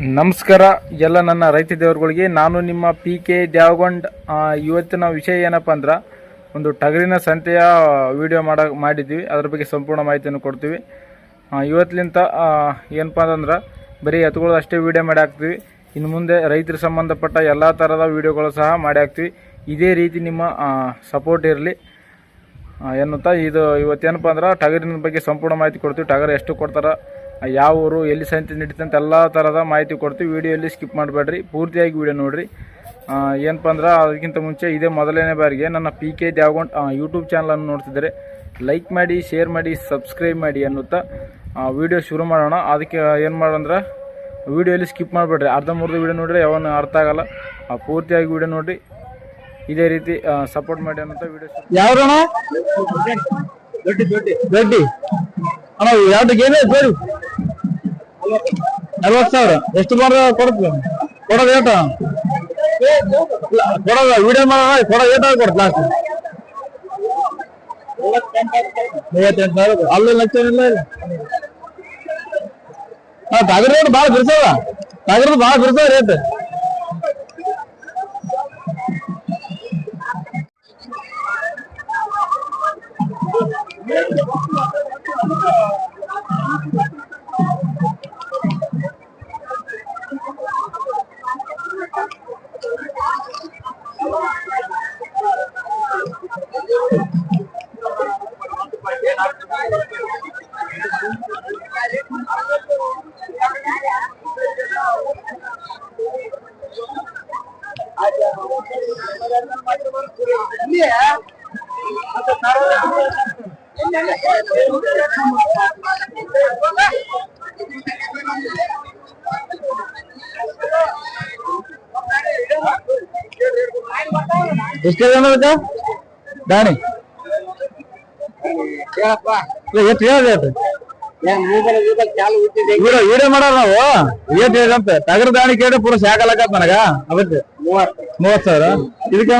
ನಮಸ್ಕಾರ ಎಲ್ಲ ನನ್ನ ರೈತ ದೇವರುಗಳಿಗೆ. ನಾನು ನಿಮ್ಮ ಪಿ ಕೆ ದ್ಯಾವಗೊಂಡ್. ಇವತ್ತಿನ ವಿಷಯ ಏನಪ್ಪ ಅಂದ್ರೆ, ಒಂದು ಟಗರಿನ ಸಂತೆಯ ವಿಡಿಯೋ ಮಾಡ, ಮಾಡಿದ್ವಿ. ಅದ್ರ ಬಗ್ಗೆ ಸಂಪೂರ್ಣ ಮಾಹಿತಿಯನ್ನು ಕೊಡ್ತೀವಿ. ಇವತ್ತಿಲಿಂತ ಏನಪ್ಪ ಅಂತಂದ್ರೆ ಬರೀ ಎತ್ತುಗಳು ಅಷ್ಟೇ ವಿಡಿಯೋ ಮಾಡಿ ಹಾಕ್ತೀವಿ. ಇನ್ನು ಮುಂದೆ ರೈತರು ಸಂಬಂಧಪಟ್ಟ ಎಲ್ಲ ಥರದ ವಿಡಿಯೋಗಳು ಸಹ ಮಾಡಿ ಹಾಕ್ತೀವಿ. ಇದೇ ರೀತಿ ನಿಮ್ಮ ಸಪೋರ್ಟ್ ಇರಲಿ. ಎನ್ನುತ್ತಾ ಇದು ಇವತ್ತೇನಪ್ಪ ಅಂದ್ರೆ, ಟಗರಿನ ಬಗ್ಗೆ ಸಂಪೂರ್ಣ ಮಾಹಿತಿ ಕೊಡ್ತೀವಿ. ಟಗರ್ ಎಷ್ಟು ಕೊಡ್ತಾರೆ ಯಾವ ಊರು, ಎಲ್ಲಿ ಸಂತೆ ನಡೀತಂತ ಎಲ್ಲ ಥರದ ಮಾಹಿತಿ ಕೊಡ್ತೀವಿ. ವಿಡಿಯೋಲ್ಲಿ ಸ್ಕಿಪ್ ಮಾಡಬೇಡ್ರಿ. ಪೂರ್ತಿಯಾಗಿ ವಿಡಿಯೋ ನೋಡಿರಿ. ಏನಪ್ಪ ಅಂದ್ರೆ ಅದಕ್ಕಿಂತ ಮುಂಚೆ ಇದೇ ಮೊದಲನೇ ಬಾರಿಗೆ ನನ್ನ ಪಿ ಕೆ ದ್ಯಾವಗೊಂಡ್ ಯೂಟ್ಯೂಬ್ ಚಾನಲನ್ನು ನೋಡ್ತಿದ್ದಾರೆ ಲೈಕ್ ಮಾಡಿ ಶೇರ್ ಮಾಡಿ ಸಬ್ಸ್ಕ್ರೈಬ್ ಮಾಡಿ ಅನ್ನುತ್ತಾ ವಿಡಿಯೋ ಶುರು ಮಾಡೋಣ. ಅದಕ್ಕೆ ಏನು ಮಾಡೋಂದ್ರೆ ವೀಡಿಯೋಲಿ ಸ್ಕಿಪ್ ಮಾಡಬೇಡ್ರಿ. ಅರ್ಧ ಮೂರ್ಧ ವಿಡಿಯೋ ನೋಡಿದ್ರೆ ಯಾವ ಅರ್ಥ ಆಗಲ್ಲ. ಪೂರ್ತಿಯಾಗಿ ವೀಡಿಯೋ ನೋಡಿರಿ. ಇದೇ ರೀತಿ ಸಪೋರ್ಟ್ ಮಾಡಿ ಅನ್ನೋ ವಿಡಿಯೋ ಯಾವ ದೊಡ್ಡಿ ದೊಡ್ಡಿ. ಅಣ್ಣ ಬೇರು ನಲ್ವತ್ತು ಸಾವಿರ. ಎಷ್ಟು ಮಾಡ ಕೊಡ್ತೀವಿ. ಕೊಡೋದು ಏಟ ಕೊಡೋದ ವಿಡಿಯೋ ಮಾಡೋಣ ಕೊಡೋದು ಏಟ ಕೊಡ್ತ ಲಾಸ್ಟ್ ಮೂವತ್ತೆಂಟು ಸಾವಿರ ಅಲ್ಲಿ ಲಕ್ಷ ಇಲ್ಲ. ಹಾ ತಗರ ರೇಟ್ ಭಾಳ ಬಿರ್ಸದ? ತಗರದು ಭಾಳ ಬಿರ್ಸದ ರೇಟ್ ಎಷ್ಟು ಜನ ಬೇಕಾ ದಾಣಿ ಇಲ್ಲ, ಎಷ್ಟು ಹೇಳಿದೆ ಅದು? ವಿಡಿಯೋ ಮಾಡಲ್ಲ ನಾವು? ಏಟ್ ಹೇಳಿದಂತ ತಗರ ದಾಣಿ ಕೇಳಿ ಪೂರ ಶಾಕಲಕತ್ ನನಗ. ಅದಕ್ಕೆ ಮೂವತ್ ಸಾವಿರ? ಇದಕ್ಕೆ?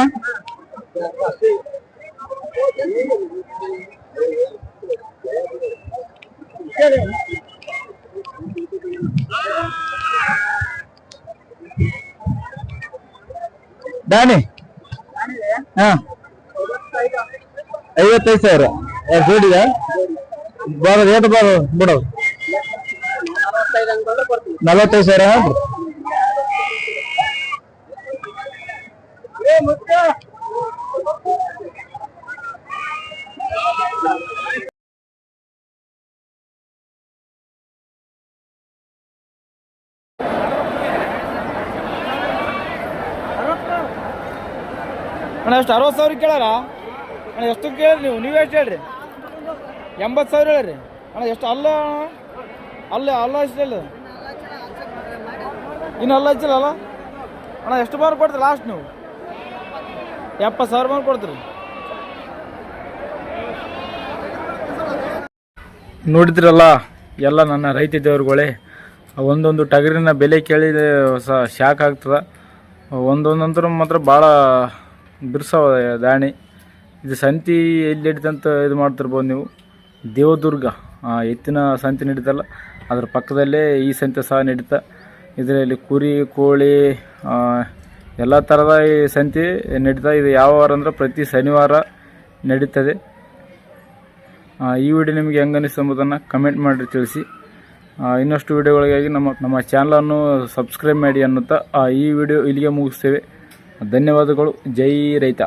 ದಾಣಿ ಹಾ. ಐವತ್ತೈದು ಸಾವಿರ. ಎರಡು ಬಾರ ರೇಟ್ ಬಾರ ಬಿಡೋದು ನಲವತ್ತೈದು ಸಾವಿರ. ಅಣ್ಣ, ಎಷ್ಟು ಅರವತ್ತು ಸಾವಿರ ಕೇಳಾರ ಅಣ್ಣ ಎಷ್ಟು ಕೇಳಿ ನೀವು? ನೀವು ಹೇಳ್ರಿ ಎಂಬತ್ತು ಸಾವಿರ ಹೇಳ್ರಿ. ಅಣ್ಣ, ಎಷ್ಟು ಅಲ್ಲ? ಅಲ್ಲ ಅಲ್ಲ ಹೇಳಿ ಇನ್ನು ಅಲ್ಲ ಹಚ್ಚಿಲ್ಲ ಅಲ್ಲ? ಅಣ್ಣ, ಎಷ್ಟು ಬಾರ್ ಕೊಡ್ತೀರಿ ಲಾಸ್ಟ್ ನೀವು? ಎಪ್ಪತ್ತು ಸಾವಿರ ಬಾರ್ ಕೊಡ್ತೀರಿ. ನೋಡಿದ್ರಲ್ಲ, ಎಲ್ಲ ನನ್ನ ರೈತ ದೇವ್ರುಗಳೇ, ಒಂದೊಂದು ಟಗರಿನ ಬೆಲೆ ಕೇಳಿ ಸ ಶಾಕ್ ಆಗ್ತದೆ. ಒಂದೊಂದಂತರ ಮಾತ್ರ ಭಾಳ ಬಿರ್ಸವ ದಾಣಿ. ಇದು ಸಂತಿ ಎಲ್ಲಿ ಹಿಡಿದಂತ ಇದು ಮಾಡ್ತಿರ್ಬೋದು ನೀವು. ದೇವದುರ್ಗ. ಎತ್ತಿನ ಸಂತೆ ನಡೀತಲ್ಲ ಅದ್ರ ಪಕ್ಕದಲ್ಲೇ ಈ ಸಂತೆ ಸಹ ನಡೀತಾ ಇದರಲ್ಲಿ ಕುರಿ, ಕೋಳಿ ಎಲ್ಲ ಥರದ ಈ ಸಂತೆ ನಡೀತಾ ಇದು ಯಾವ ವಾರ ಅಂದ್ರೆ ಪ್ರತಿ ಶನಿವಾರ ನಡೀತದೆ. ಈ ವಿಡಿಯೋ ನಿಮಗೆ ಹೆಂಗೆ ಅನಿಸ್ತು ಎಂಬುದನ್ನು ಕಮೆಂಟ್ ಮಾಡಿ ತಿಳಿಸಿ. ಇನ್ನಷ್ಟು ವಿಡಿಯೋಗಳಿಗಾಗಿ ನಮ್ಮ ನಮ್ಮ ಚಾನಲನ್ನು ಸಬ್ಸ್ಕ್ರೈಬ್ ಮಾಡಿ ಅನ್ನುತ್ತಾ ಈ ವಿಡಿಯೋ ಇಲ್ಲಿಗೆ ಮುಗಿಸ್ತೇವೆ. ಧನ್ಯವಾದಗಳು. ಜೈ ರೈತ.